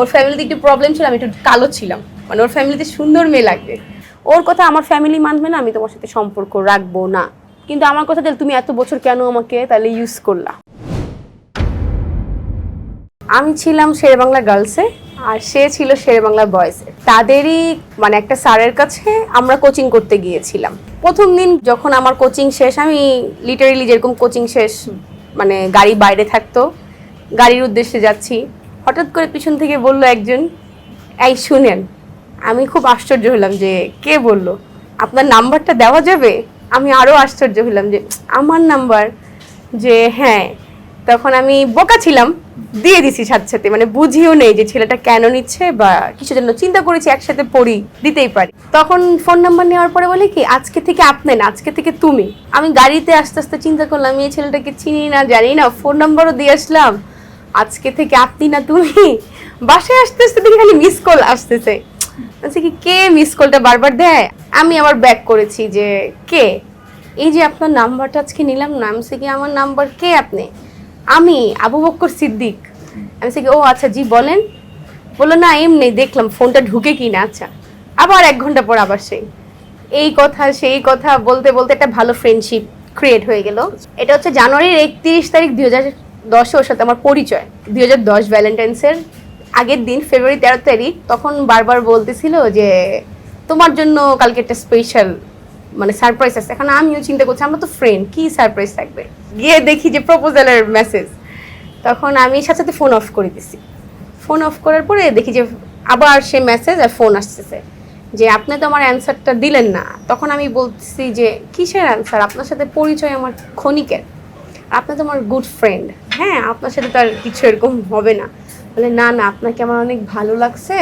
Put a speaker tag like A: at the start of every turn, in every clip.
A: ওর ফ্যামিলিতে একটু প্রবলেম ছিল, আমি একটু কালো ছিলাম। মানে ওর ফ্যামিলিতে সুন্দর মেয়ে লাগবে। ওর কথা আমার ফ্যামিলি মানবে না, আমি তোমার সাথে সম্পর্ক রাখব না। কিন্তু আমার কথা তাহলে তুমি এত বছর কেন আমাকে তাহলে ইউজ করলা? আমি ছিলাম শেরে বাংলা গার্লসে আর সে ছিল শেরে বাংলা বয়েসে তাদেরই মানে একটা স্যারের কাছে আমরা কোচিং করতে গিয়েছিলাম। প্রথম দিন যখন আমার কোচিং শেষ, আমি লিটারেলি যেরকম কোচিং শেষ মানে গাড়ি বাইরে থাকতো, গাড়ির উদ্দেশ্যে যাচ্ছি। হঠাৎ করে পিছন থেকে বলল একজন, এই, শুনেন, আমি খুব আশ্চর্য হলাম যে কে বলল? আপনার নাম্বারটা দেওয়া যাবে? আমি আরও আশ্চর্য হলাম যে, আমার নাম্বার? যে হ্যাঁ। তখন আমি বোকা ছিলাম, দিয়ে দিছি সাথে সাথে মানে বুঝিও নেই যে ছেলেটা কেন নিচ্ছে বা কিছু জন্য চিন্তা করেছি একসাথে পড়ি, দিতেই পারি। তখন ফোন নাম্বার নেওয়ার পরে বলে কি, আজকে থেকে আপনি না, আজকে থেকে তুমি। আমি গাড়িতে আস্তে আস্তে চিন্তা করলাম, এই ছেলেটাকে চিনি না, জানি না, ফোন নাম্বারও দিয়ে আসলাম। আজকে থেকে আপনি না তুমি। বাসায় আসতে আসতে দেখি খালি মিস কল আসতেছে। আচ্ছা কি, কে মিস কলটা বারবার দেয়? আমি আবার ব্যাক করেছি যে, কে? এই যে আপনার নাম্বারটা আজকে নিলাম না, আমি কি, আমার নাম্বার কে আপনি? আমি, আবু বক্কর সিদ্দিক। আমি কি, ও আচ্ছা জি, বলেন। বলল, না, এমনি দেখলাম ফোনটা ঢুকে কি না আচ্ছা। আবার এক ঘণ্টা পর আবার সেই। এই কথা, সেই কথা বলতে বলতে একটা ভালো ফ্রেন্ডশিপ ক্রিয়েট হয়ে গেল। এটা হচ্ছে জানুয়ারির একত্রিশ তারিখ, দুই হাজার দশে ওর সাথে আমার পরিচয়, দুই হাজার দশ ভ্যালেন্টাইন্সের আগের দিন, ফেব্রুয়ারি তেরো তারিখ, তখন বারবার বলতেছিল যে, তোমার জন্য কালকে একটা স্পেশাল মানে সারপ্রাইজ আছে। এখন আমিও চিন্তা করছি, আমরা তো ফ্রেন্ড কি সারপ্রাইজ থাকবে? গিয়ে দেখি যে প্রপোজালের মেসেজ তখন আমি সাথে সাথে ফোন অফ করে দিছি। ফোন অফ করার পরে দেখি যে, আবার সে মেসেজ আর ফোন আসতেছে। যে, আপনি তো আমার অ্যান্সারটা দিলেন না। তখন আমি বলছি যে, কিসের অ্যান্সার আপনার সাথে পরিচয় আমার ক্ষণিকের। আপনি তো আমার গুড ফ্রেন্ড হ্যাঁ আপনার সাথে তো আর কিছু এরকম হবে না। বলে, না না, আপনাকে আমার অনেক ভালো লাগছে।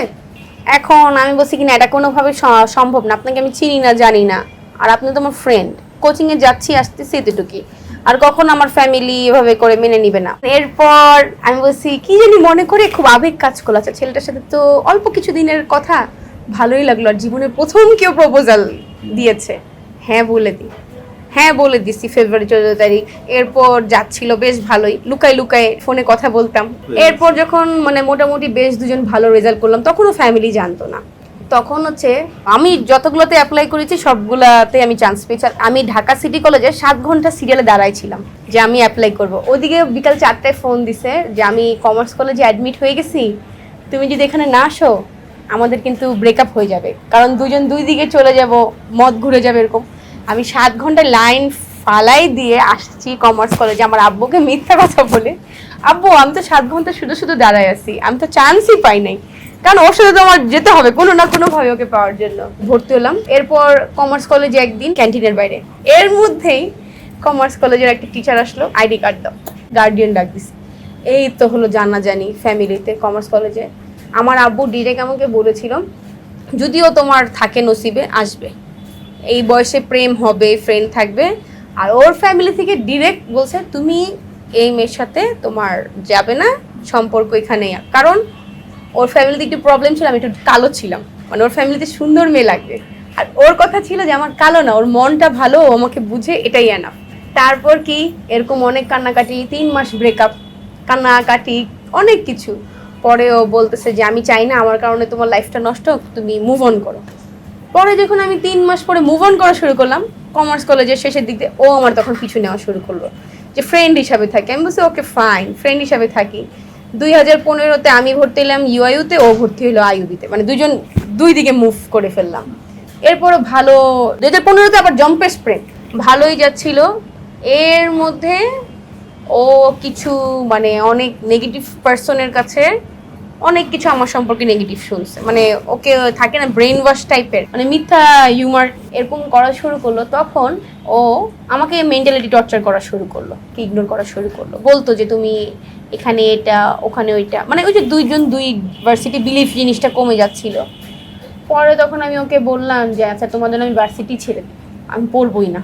A: এখন আমি বলছি কি না, এটা কোনোভাবে সম্ভব না। আপনাকে আমি চিনি না, জানি না। আর আপনি তো আমার ফ্রেন্ড কোচিংয়ে যাচ্ছি, আসতেছি এতটুকুই। আর কখন আমার ফ্যামিলি এভাবে করে মেনে নিবে না। এরপর আমি বলছি, কি জানি মনে করে খুব আবেগ কাজ করল। আচ্ছা ছেলেটার সাথে তো অল্প কিছু দিনের কথা। ভালোই লাগল। আর জীবনের প্রথম কেউ প্রপোজাল দিয়েছে। হ্যাঁ বলে দিই। হ্যাঁ বলে দিছি ফেব্রুয়ারি চোদ্দ তারিখ। এরপর যাচ্ছিল বেশ ভালোই। লুকাই লুকাই ফোনে কথা বলতাম। এরপর যখন মানে মোটামুটি বেশ দুজন ভালো রেজাল্ট করলাম তখনও ফ্যামিলি জানতো না। তখন হচ্ছে আমি যতগুলোতে অ্যাপ্লাই করেছি সবগুলাতে আমি চান্স পেয়েছি। আর আমি ঢাকা সিটি কলেজে সাত ঘণ্টা সিরিয়ালে দাঁড়াইছিলাম যে আমি অ্যাপ্লাই করব। ওদিকে বিকাল চারটায় ফোন দিছে যে আমি কমার্স কলেজে অ্যাডমিট হয়ে গেছি। তুমি যদি এখানে না আসো আমাদের কিন্তু ব্রেকআপ হয়ে যাবে। কারণ দুজন দুই দিকে চলে যাব মদ ঘুরে যাবে এরকম। আমি সাত ঘণ্টা লাইন ফালাই দিয়ে আসছি কমার্স কলেজে, আমার আব্বুকে মিথ্যা কথা বলে। আব্বু, আমি তো সাত ঘণ্টা শুধু শুধু দাঁড়ায় আছি, আমি তো চান্সই পাই নাই। কারণ ওর সাথে তো আমার যেতে হবে, কোনো না কোনো ভাবে ওকে পাওয়ার জন্য। ভর্তি হলাম, এরপর কমার্স কলেজে একদিন ক্যান্টিনের বাইরে। এর মধ্যেই কমার্স কলেজের একটা টিচার আসলো আইডি কার্ড দাও গার্ডিয়ান ডাক দিছে। এই তো হলো জানা জানি ফ্যামিলিতে কমার্স কলেজে। আমার আব্বু ডিরেক্ট আমাকে বলেছিল, যদিও তোমার থাকে নসিবে, আসবে। এই বয়সে প্রেম হবে ফ্রেন্ড থাকবে। আর ওর ফ্যামিলি থেকে ডিরেক্ট বলছে, তুমি এই মেয়ের সাথে তোমার যাবে না, সম্পর্ক এখানেই। কারণ ওর ফ্যামিলিতে একটু প্রবলেম ছিল, আমি একটু কালো ছিলাম। মানে ওর ফ্যামিলিতে সুন্দর মেয়ে লাগবে। আর ওর কথা ছিল যে, আমার কালো না, ওর মনটা ভালো, ও আমাকে বুঝে এটাই এনাফ তারপর কি, এরকম অনেক কান্নাকাটি, তিন মাস ব্রেকআপ কান্নাকাটি, অনেক কিছু। পরে ও বলতেছে যে, আমি চাই না, আমার কারণে তোমার লাইফটা নষ্ট তুমি মুভ অন করো। পরে যখন আমি তিন মাস পরে মুভ অন করা শুরু করলাম কমার্স কলেজের শেষের দিক দিয়ে ও আমার তখন পিছু নেওয়া শুরু করল। যে ফ্রেন্ড হিসাবে থাকি। আমি বলছি ওকে ফাইন ফ্রেন্ড হিসাবে থাকি। দুই হাজার পনেরোতে আমি ভর্তি হলাম ইউআইউতে ও ভর্তি হলো আইউবিতে মানে দুজন দুই দিকে মুভ করে ফেললাম। এরপরও ভালো, দুই হাজার পনেরোতে আবার জম্পেস প্রেম ভালোই যাচ্ছিল। এর মধ্যে ও কিছু মানে অনেক নেগেটিভ পার্সনের কাছে অনেক কিছু আমার সম্পর্কে নেগেটিভ শুনছে। মানে ওকে থাকে না ব্রেন ওয়াশ টাইপের মানে মিথ্যা হিউমার এরকম করা শুরু করল, তখন ও আমাকে মেন্টালিটি টর্চার করা শুরু করল, কি ইগনোর করা শুরু করল। বলতো যে তুমি এখানে এটা, ওখানে ওইটা। মানে ওই যে দুইজন, দুই ভার্সিটি বিলিফ জিনিসটা কমে যাচ্ছিল। পরে তখন আমি ওকে বললাম যে আচ্ছা তোমাদের আমি ভার্সিটি ছেড়ে আমি পড়বই না।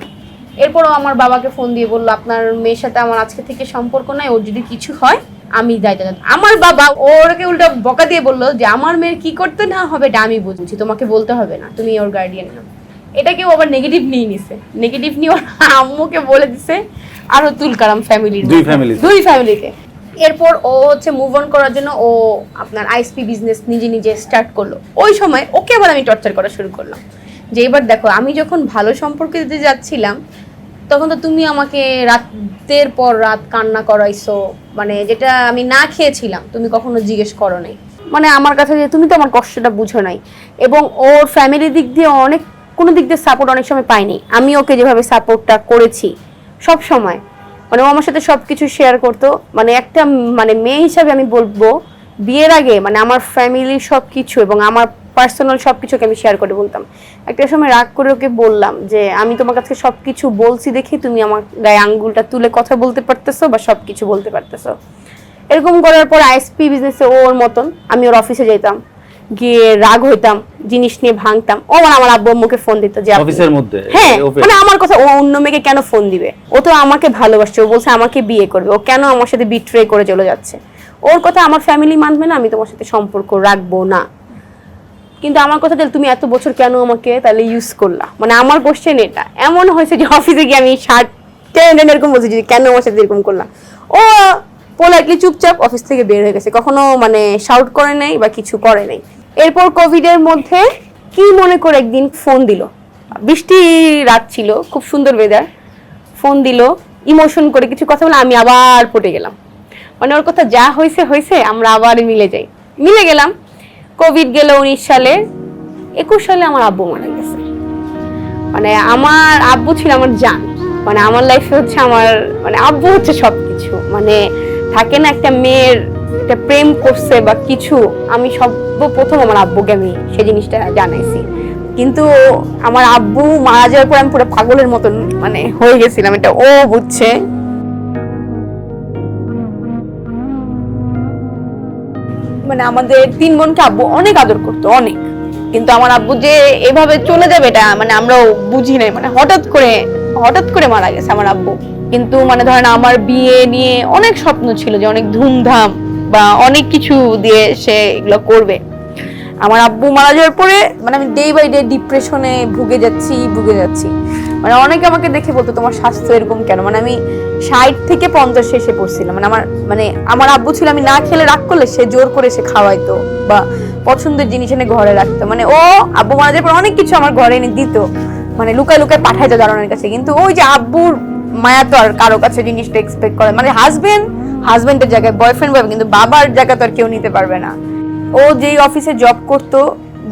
A: এরপরও আমার বাবাকে ফোন দিয়ে বলল, আপনার মেয়ের সাথে আমার আজকে থেকে সম্পর্ক নাই, ওর যদি কিছু হয় আমি দায়িত্ব। আমার বাবা ওরকে উল্টা বকা দিয়ে বলল যে আমার মেয়ের কি করতে না হবে এটা আমি বুঝছি তোমাকে বলতে হবে না তুমি ওর গার্ডিয়ান না এটাকেও আবার নেগেটিভ নিয়ে নিছে। নেগেটিভ নিয়ে ওর আম্মুকে বলে দিছে আরও তুলকারাম ফ্যামিলির
B: দুই ফ্যামিলি?
A: দুই ফ্যামিলিকে এরপর ও হচ্ছে মুভ অন করার জন্য ও আপনার আইএসপি বিজনেস নিজে নিজে স্টার্ট করল। ওই সময় ওকে আবার আমি টর্চার করা শুরু করলাম। যে এবার দেখো আমি যখন ভালো সম্পর্কে দিতে যাচ্ছিলাম তখন তো তুমি আমাকে রাতের পর রাত কান্না করাইছো। মানে যেটা আমি না খেয়েছিলাম, তুমি কখনো জিজ্ঞেস করো নাই। মানে আমার কাছে যে তুমি তো আমার কষ্টটা বুঝো নাই। এবং ওর ফ্যামিলির দিক দিয়ে অনেক, কোনো দিক দিয়ে সাপোর্ট অনেক সময় পাইনি। আমি ওকে যেভাবে সাপোর্টটা করেছি, সব সময়। মানে ও আমার সাথে সব কিছু শেয়ার করতো। মানে একটা মানে মেয়ে হিসাবে আমি বলব, বিয়ের আগে মানে আমার ফ্যামিলির সব কিছু এবং আমার পার্সোনাল সব কিছুকে আমি শেয়ার করে বলতাম। একটা সময় রাগ করে ওকে বললাম যে আমি তোমার কাছে সব কিছু বলছি দেখি তুমি আমার গায়ে আঙ্গুলটা তুলে কথা বলতে পারতেছো বা সব কিছু বলতে পারতেছো? এরকম করার পর আইএসপি বিজনেসে ওর মতন আমি ওর অফিসে যেতাম। গিয়ে রাগ হইতাম জিনিস নিয়ে ভাঙতাম। ও মানে আমার আব্বু আম্মুকে ফোন দিত যে
B: অফিসের মধ্যে?
A: হ্যাঁ মানে আমার কথা ও অন্য মেয়েকে কেন ফোন দিবে? ও তো আমাকে ভালোবাসছে ও বলছে আমাকে বিয়ে করবে। ও কেন আমার সাথে বিট্রে করে চলে যাচ্ছে? ওর কথা আমার ফ্যামিলি মানবে না আমি তোমার সাথে সম্পর্ক রাখব না। কিন্তু আমার কথা তাহলে তুমি এত বছর কেন আমাকে তাহলে ইউজ করলা? মানে আমার কোশ্চেন এটা। এমন হয়েছে যে অফিসে গিয়ে আমি শার্ট এরকম বলছি যে কেন আমার সাথে এরকম করলাম ও পোলাইটলি চুপচাপ অফিস থেকে বের হয়ে গেছে। কখনো মানে শাউট করে নাই বা কিছু করে নাই। এরপর কোভিডের মধ্যে কি মনে করে একদিন ফোন দিল? বৃষ্টি রাত ছিল, খুব সুন্দর ওয়েদার ফোন দিল ইমোশন করে কিছু কথা বলে, আমি আবার পটে গেলাম। মানে ওর কথা যা হয়েছে হয়েছে, আমরা আবার মিলে যাই। মিলে গেলাম। কোভিড গেল উনিশ সালে। একুশ সালে আমার আব্বু মারা গেছে। মানে আমার আব্বু ছিল আমার জান। মানে আমার লাইফে হচ্ছে আমার মানে আব্বু হচ্ছে সবকিছু। মানে থাকে না একটা মেয়ের একটা প্রেম করছে বা কিছু, আমি সর্বপ্রথম আমার আব্বুকে আমি সে জিনিসটা জানাইছি। কিন্তু আমার আব্বু মারা যাওয়ার পর আমি পুরো পাগলের মতন মানে হয়ে গেছিলাম। এটা ও বুঝছে। মানে আমাদের তিন বোনকে আব্বু অনেক আদর করতো, অনেক। কিন্তু আমার আব্বু যে এভাবে চলে যাবে এটা মানে আমরাও বুঝি নাই। মানে হঠাৎ করে হঠাৎ করে মারা গেছে আমার আব্বু। কিন্তু মানে ধরেন আমার বিয়ে নিয়ে অনেক স্বপ্ন ছিল যে অনেক ধুমধাম বা অনেক কিছু দিয়ে সে এগুলো করবে। আমার আব্বু মারা যাওয়ার পরে মানে আমি ডে বাই ডে ডিপ্রেশনে ভুগে যাচ্ছি ভুগে যাচ্ছি। মানে অনেকে আমাকে দেখে বলতো, তোমার স্বাস্থ্য এরকম কেন? মানে আমি ষাট থেকে পঞ্চাশ শেষে পড়ছিলাম মানে আমার মানে আমার আব্বু ছিল, আমি না খেলে রাগ করলে সে জোর করে সে খাওয়াইতো বা পছন্দের জিনিস এনে ঘরে রাখতো। মানে ও আব্বু মারা যাওয়ার অনেক কিছু আমার ঘরে এনে দিত। মানে লুকায় লুকায় পাঠাইতো দারোয়ানের কাছে। কিন্তু ওই যে আব্বুর মায়া তো আর কারও কাছে জিনিসটা এক্সপেক্ট করে মানে হাজবেন্ড হাজবেন্ডের জায়গায় বয়ফ্রেন্ড পাবে কিন্তু বাবার জায়গা তো আর কেউ নিতে পারবে না। ও যেই অফিসে জব করতো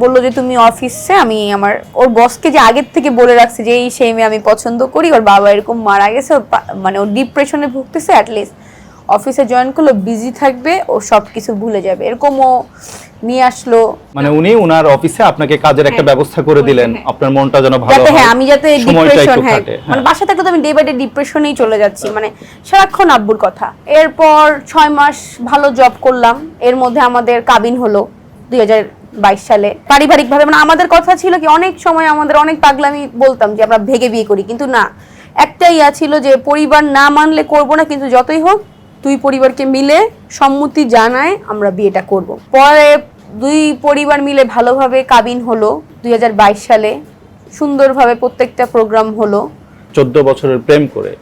A: বলল যে তুমি অফিসে আমি আমার ওর বসকে যে আগের থেকে বলে রাখছে যে এই সেই মেয়ে আমি পছন্দ করি ওর বাবা এরকম মারা গেছে ওর মানে ও ডিপ্রেশনে ভুগতেছে অ্যাটলিস্ট অফিসে জয়েন করল বিজি থাকবে ও সব কিছু ভুলে যাবে। এরকম ও নিয়ে আসলো।
B: মানে উনি অফিসে আপনাকে কাজের একটা
A: হ্যাঁ।
B: ব্যবস্থা করে দিলেন। আপনার মনটা যেন ভালো হয়
A: হ্যাঁ আমি যাতে ডিপ্রেশন হ্যাঁ। মানে
B: হ্যাঁ।
A: বাসা থাকলে তো আমি ডে বাই ডে ডিপ্রেশনেই চলে যাচ্ছি। মানে সারাক্ষণ আব্বুর কথা। এরপর ছয় মাস ভালো জব করলাম। এর মধ্যে আমাদের কাবিন হলো দুই হাজার বাইশ সালে পারিবারিক ভাবে মানে আমাদের কথা ছিল কি, অনেক সময় আমাদের অনেক পাগলামি বলতাম যে আমরা ভেগে বিয়ে করি, কিন্তু না। একটা ইয়া ছিল যে পরিবার না মানলে করব না, কিন্তু যতই হোক দুই পরিবারকে মিলে সম্মতি জানায় আমরা বিয়েটা করব। পরে দুই পরিবার মিলে ভালোভাবে কাবিন হলো দুই হাজার বাইশ সালে, সুন্দরভাবে প্রত্যেকটা প্রোগ্রাম হলো।
B: চোদ্দ বছরের প্রেম করে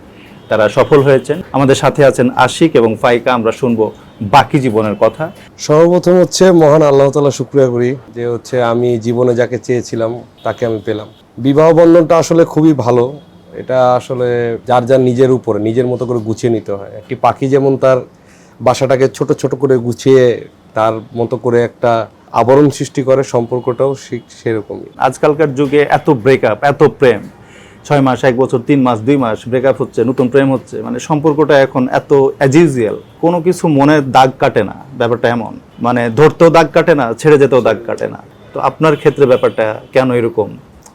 B: তারা সফল হয়েছেন। আমাদের সাথে আছেন আশিক এবং ফাইকা আমরা শুনব বাকি জীবনের কথা।
C: সর্বপ্রথম হচ্ছে মহান আল্লাহ তালা শুক্রিয়া করি যে হচ্ছে আমি জীবনে যাকে চেয়েছিলাম তাকে আমি পেলাম। বিবাহ বন্ধনটা আসলে খুবই ভালো। এটা আসলে যার যার নিজের উপরে নিজের মতো করে গুছিয়ে নিতে হয়। একটি পাখি যেমন তার বাসাটাকে ছোট ছোট করে গুছিয়ে তার মতো করে একটা আবরণ সৃষ্টি করে সম্পর্কটাও ঠিক সেরকমই।
B: আজকালকার যুগে এত ব্রেকআপ এত প্রেম। ছয় মাস, এক বছর, তিন মাস, দুই মাস ব্রেকআপ হচ্ছে, নতুন প্রেম হচ্ছে মানে সম্পর্কটা এখন এত অ্যাজিজিয়াল কোনো কিছু মনে দাগ কাটে না, ব্যাপারটা এমন। মানে ধরতেও দাগ কাটে না, ছেড়ে যেতেও দাগ কাটে না। তো আপনার ক্ষেত্রে ব্যাপারটা কেন এরকম?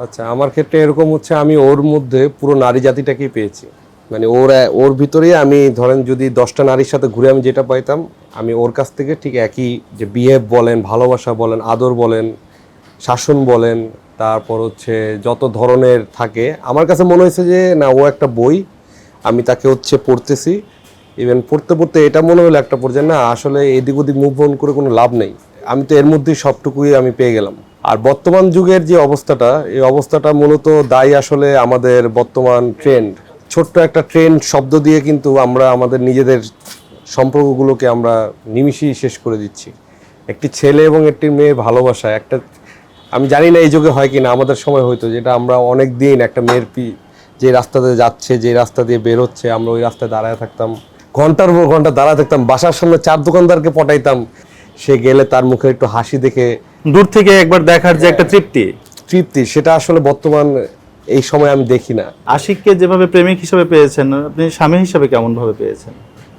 C: আচ্ছা আমার ক্ষেত্রে এরকম হচ্ছে, আমি ওর মধ্যে পুরো নারী জাতিটাকেই পেয়েছি। মানে ওর ওর ভিতরেই আমি, ধরেন যদি দশটা নারীর সাথে ঘুরে আমি যেটা পাইতাম, আমি ওর কাছ থেকে ঠিক একই যে বিহেভ বলেন, ভালোবাসা বলেন, আদর বলেন, শাসন বলেন তারপর হচ্ছে যত ধরনের থাকে, আমার কাছে মনে হয়েছে যে না, ও একটা বই, আমি তাকে হচ্ছে পড়তেছি। ইভেন পড়তে পড়তে এটা মনে হলো একটা পর্যায়ে, না, আসলে এদিক ওদিক মুভ অন করে কোনো লাভ নেই। আমি তো এর মধ্যেই সবটুকুই আমি পেয়ে গেলাম। আর বর্তমান যুগের যে অবস্থাটা, এই অবস্থাটা মূলত দায়ী আসলে আমাদের বর্তমান ট্রেন্ড ছোট্ট একটা ট্রেন্ড শব্দ দিয়ে কিন্তু আমরা আমাদের নিজেদের সম্পর্কগুলোকে আমরা নিমিষেই শেষ করে দিচ্ছি। একটি ছেলে এবং একটি মেয়ে ভালোবাসা, একটা আমি জানি না এই যুগে হয় কিনা আমাদের সময় হয়তো যেটা আমরা অনেক দিন একটা মেয়ের পি যে রাস্তাতে যাচ্ছে যে রাস্তা দিয়ে বের হচ্ছে আমরা ওই রাস্তায় দাঁড়ায় থাকতাম। ঘণ্টার পর ঘণ্টা দাঁড়ায় থাকতাম বাসার সামনে চার দোকানদারকে পটাইতাম। সে গেলে তার মুখে একটু হাসি দেখে
B: দূর থেকে একবার দেখার যে একটা তৃপ্তি।
C: তৃপ্তি সেটা আসলে বর্তমান এই সময় আমি দেখি না।
B: আশিককে যেভাবে প্রেমিক হিসেবে পেয়েছেন আপনি স্বামী হিসেবে কেমন ভাবে পেয়েছেন?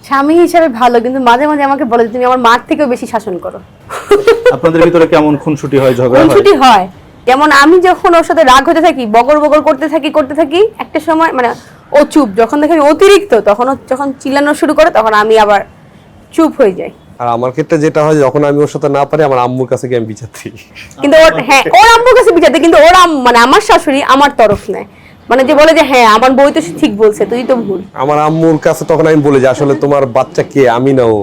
A: স্বামী হিসাবে ভালো কিন্তু মাঝে মাঝে আমাকে বলে তুমি আমার মার থেকেও বেশি শাসন করো।
B: আপনাদের ভিতরে কেমন খুনসুটি হয় ঝগড়া হয়?
A: ছুটি হয়। যেমন আমি যখন ওর সাথে রাগ হতে থাকি বগর বগর করতে থাকি করতে থাকি একটা সময় মানে ও চুপ। যখন দেখি অতিরিক্ত তখন যখন চিল্লানো শুরু করে তখন আমি আবার চুপ হয়ে যাই।
C: আর আমার ক্ষেত্রে যেটা হয় যখন আমি ওর সাথে না পারি আমার আম্মুর কাছে গিয়ে আমি বিচার দিই।
A: কিন্তু ওর হ্যাঁ ওর আম্মুর কাছে বিচারতে কিন্তু ওর আম- মানে আমার শাশুড়ি আমার তরফ নেয়। মানে যে বলে যে হ্যাঁ আমার বই তো ঠিক বলছে তুই তো ভুল।
C: আমার আম্মুর কাছে তখন আমি বলি যে আসলে তোমার বাচ্চা কে? আমি না ও।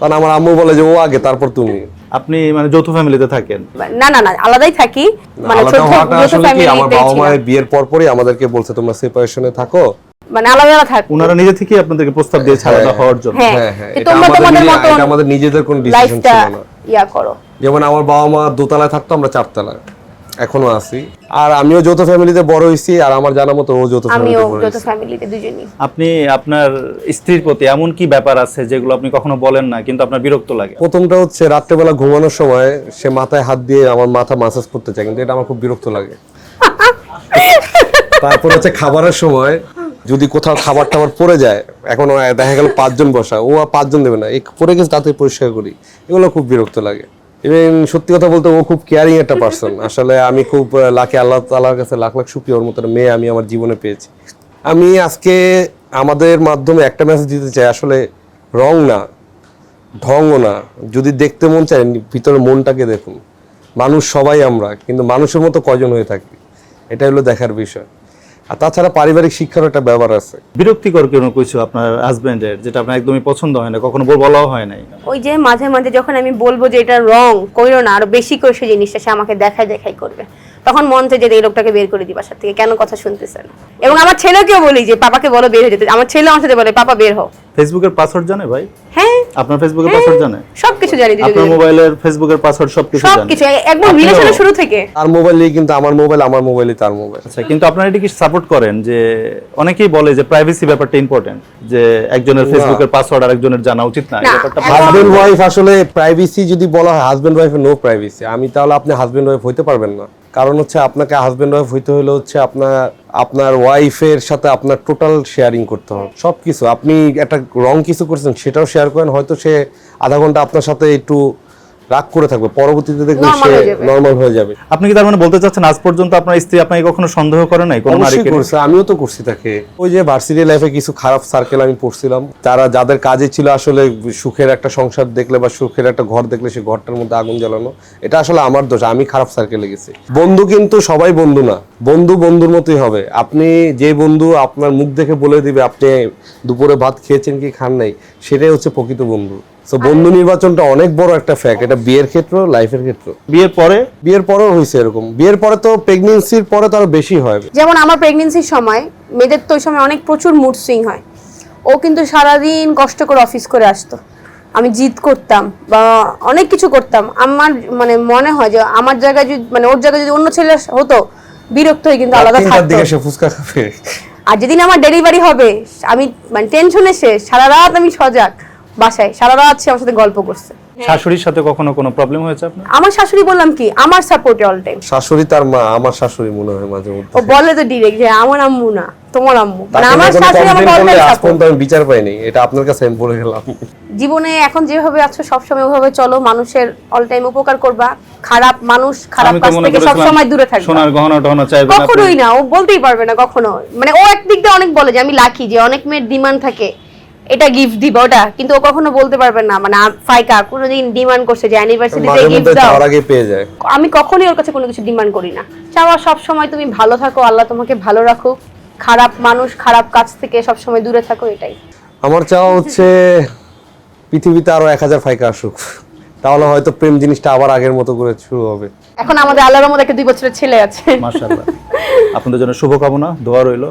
C: তখন আমার আম্মু বলে যে ও আগে তারপর তুমি।
B: আপনি মানে যৌথ ফ্যামিলিতে থাকেন?
A: না না না আলাদাই থাকি। মানে যৌথ
C: ফ্যামিলি আমার বাবা। মায়ের বিয়ের পর পরই আমাদেরকে বলছে তোমরা সেপারেশনে থাকো?
A: মানে আলাদা আলাদা থাক।
B: ওনারা নিজে থেকেই আপনাদেরকে প্রস্তাব দিয়েছে আলাদা হওয়ার জন্য।
A: হ্যাঁ
C: হ্যাঁ হ্যাঁ এটা
A: তোমরা
C: আমাদের
A: তোমাদের মত
C: এটা আমাদের নিজেদের কোনো ডিসিশন ছিল না।
A: ইয়া করো।
C: যেমন আমার বাবা মা দোতলায় থাকতো আমরা চারতলায়। এখনও আছি। আর আমিও যৌথ ফ্যামিলিতে বড় হয়েছি আর আমার জানা মতো ও যৌথ
A: আমিও যৌথ ফ্যামিলিতে দুজনই।
B: আপনি আপনার স্ত্রীর প্রতি এমন কি ব্যাপার আছে যেগুলো আপনি কখনো বলেন না কিন্তু আপনার বিরক্ত লাগে?
C: প্রথমটা হচ্ছে রাত্রেবেলা ঘুমানোর সময় সে মাথায় হাত দিয়ে আমার মাথা মাসাজ করতে চায় কিন্তু এটা আমার খুব বিরক্ত লাগে। তারপর হচ্ছে খাবারের সময় যদি কোথাও খাবার টাবার পড়ে যায় এখন দেখা গেল পাঁচজন বসা ও আর পাঁচজন দেবে না এই পড়ে গেছে তাতে পরিষ্কার করি এগুলো খুব বিরক্ত লাগে। ইভেন সত্যি কথা বলতে ও খুব কেয়ারিং একটা পার্সন আসলে আমি খুব লাখে আল্লাহ তালার কাছে লাখ লাখ সুপ্রিয় ওর মতো মেয়ে আমি আমার জীবনে পেয়েছি। আমি আজকে আমাদের মাধ্যমে একটা মেসেজ দিতে চাই, আসলে রং না, ঢংও না, যদি দেখতে মন চায়, ভিতরে মনটাকে দেখুন। মানুষ সবাই আমরা, কিন্তু মানুষের মতো কজন হয়ে থাকি? এটা হলো দেখার বিষয়। আর তাছাড়া পারিবারিক শিক্ষার একটা ব্যাপার আছে।
B: বিরক্তিকর কোনো কিছু আপনার হাজবেন্ডের যেটা আপনার একদমই পছন্দ হয় না কখনো বল- বলাও হয় নাই।
A: ওই যে মাঝে মাঝে যখন আমি বলব যে এটা রং কইরো না আরও বেশি করে সে জিনিসটা সে আমাকে দেখাই দেখাই করবে। তখন মন চাই যে এই লোকটাকে বের করে দিই বাসা থেকে। কেন কথা শুনতেছে না এবং আমার ছেলেকেও বলি যে পাপাকে বলো বের হয়ে যেতে। আমার ছেলে আমার সাথে বলে পাপা বের হও।
B: ফেসবুকের পাসওয়ার্ড জানে ভাই?
A: হ্যাঁ।
B: আপনার ফেসবুকের পাসওয়ার্ড জানে?
A: সবকিছু জানি দিদি
B: আপনার মোবাইলের ফেসবুকের পাসওয়ার্ড সবকিছু জানে।
A: সবকিছু একদম রিলেশনের শুরু থেকে।
C: তার মোবাইলেই কিন্তু আমার মোবাইল আমার মোবাইলই তার মোবাইল
B: আচ্ছা কিন্তু আপনারা এটা কি সাপোর্ট করেন যে অনেকেই বলে যে প্রাইভেসি ব্যাপারটা ইম্পর্টেন্ট যে একজনের ফেসবুকের পাসওয়ার্ড আরেকজনের জানা উচিত না ব্যাপারটা
C: হাজবেন্ড ওয়াইফ আসলে প্রাইভেসি যদি বলা হয় হাজবেন্ড ওয়াইফের নো প্রাইভেসি আমি তাহলে আপনি হাজবেন্ড ওয়াইফ হইতে পারবেন না। কারণ হচ্ছে আপনাকে হাজব্যান্ড ওয়াইফ হইতে হলে হচ্ছে আপনার আপনার ওয়াইফের সাথে আপনার টোটাল শেয়ারিং করতে হবে। সব কিছু আপনি একটা রং কিছু করছেন, সেটাও শেয়ার করেন, হয়তো সে আধা ঘণ্টা আপনার সাথে একটু রাগ করে থাকবে। পরবর্তীতে দেখবেন সে
A: হয়ে যাবে।
C: নর্মাল হয়ে যাবে।
B: আপনি কি তার মানে বলতে চাচ্ছেন আজ পর্যন্ত আপনার স্ত্রী আপনাকে কখনো সন্দেহ করে নাই? কোনো
C: অবশ্যই
B: নারীকে
C: করছে আমিও তো করছি তাকে। ওই যে ভার্সিটি লাইফে কিছু খারাপ সার্কেল আমি পড়ছিলাম। তারা যাদের কাজে ছিল আসলে সুখের একটা সংসার দেখলে বা সুখের একটা ঘর দেখলে সেই ঘরটার মধ্যে আগুন জ্বালানো এটা আসলে আমার দোষ আমি খারাপ সার্কেলে গেছি। বন্ধু কিন্তু সবাই বন্ধু না বন্ধু বন্ধুর মতোই হবে। আপনি যে বন্ধু আপনার মুখ দেখে বলে দিবে আপনি দুপুরে ভাত খেয়েছেন কি খান নাই সেটাই হচ্ছে প্রকৃত বন্ধু। তো বন্ধু নির্বাচনটা অনেক বড় একটা ফ্যাক্ট এটা বিয়ের ক্ষেত্র লাইফের ক্ষেত্র।
B: বিয়ের পরে?
C: বিয়ের পরেও হয়েছে এরকম। বিয়ের পরে তো প্রেগনেন্সির পরে তো আরও বেশি হয়।
A: যেমন আমার প্রেগনেন্সির সময় মেয়েদের তো ওই সময় অনেক প্রচুর মুড সুইং হয়। ও কিন্তু সারাদিন কষ্ট করে অফিস করে আসতো। আমি জিদ করতাম বা অনেক কিছু করতাম। আমার মানে মনে হয় যে আমার জায়গায় যদি মানে ওর জায়গায় যদি অন্য ছেলে হতো বিরক্ত হয়ে কিন্তু আলাদা থাকতো।
C: ফুচকা খাবে।
A: আর যেদিন আমার ডেলিভারি হবে আমি মানে টেনশনে শেষ। সারা রাত আমি সজাগ। বাসায়। সারা রাত সে আমার সাথে গল্প করছে।
B: শাশুড়ির সাথে কখনো কোনো প্রবলেম হয়েছে আপনার?
A: আমার শাশুড়ি বললাম কি আমার সাপোর্টে অল টাইম
C: শাশুড়ি তার মা আমার শাশুড়ি মনে হয় মাঝে মধ্যে।
A: ও বলে তো ডিরেক্ট যে আমার আম্মু না তোমার আম্মু। মানে আমার শাশুড়ি
C: complain
A: অল টাইম
C: পর্যন্ত আমি বিচার পাইনি এটা আপনার কাছে আমি বলে গেলাম।
A: জীবনে এখন যেভাবে আছো সবসময় ওভাবে চলো মানুষের অল টাইম উপকার করবা। খারাপ মানুষ খারাপ কাজ থেকে
B: করেছিলাম
A: সবসময় দূরে থাকবে।
B: সোনার গহনা টহনা চাইবেন আপনি।
A: কখনোই না ও বলতেই পারবে না কখনো। মানে ও একদিক দিয়ে অনেক বলে যে আমি লাকি যে অনেক মেয়ের ডিমান্ড থাকে। এটা গিফট দিব ওটা। কিন্তু ও কখনো বলতে পারবে না মানে ফাইকা কোনোদিন ডিমান্ড করছে যে অ্যানিভার্সারিতে
C: মাঝে
A: গিফট দাও।
C: আগে পেয়ে যায়।
A: আমি কখনোই ওর কাছে কোনো কিছু ডিমান্ড করি না। চাওয়া সব সময় তুমি ভালো থাকো আল্লাহ তোমাকে ভালো রাখুক খারাপ মানুষ খারাপ কাজ থেকে সব সময় দূরে থাকো এটাই।
C: আমার চাওয়া হচ্ছে পৃথিবীতে আরও এক হাজার ফাইকা আসুক। তাহলে হয়তো প্রেম জিনিসটা আবার আগের মতো করে শুরু হবে।
A: এখন আমাদের আল্লাহর মধ্যে একটা দুই বছরের ছেলে আছে।
B: মাশাআল্লাহ। আপনাদের জন্য শুভকামনা দোয়া রইল।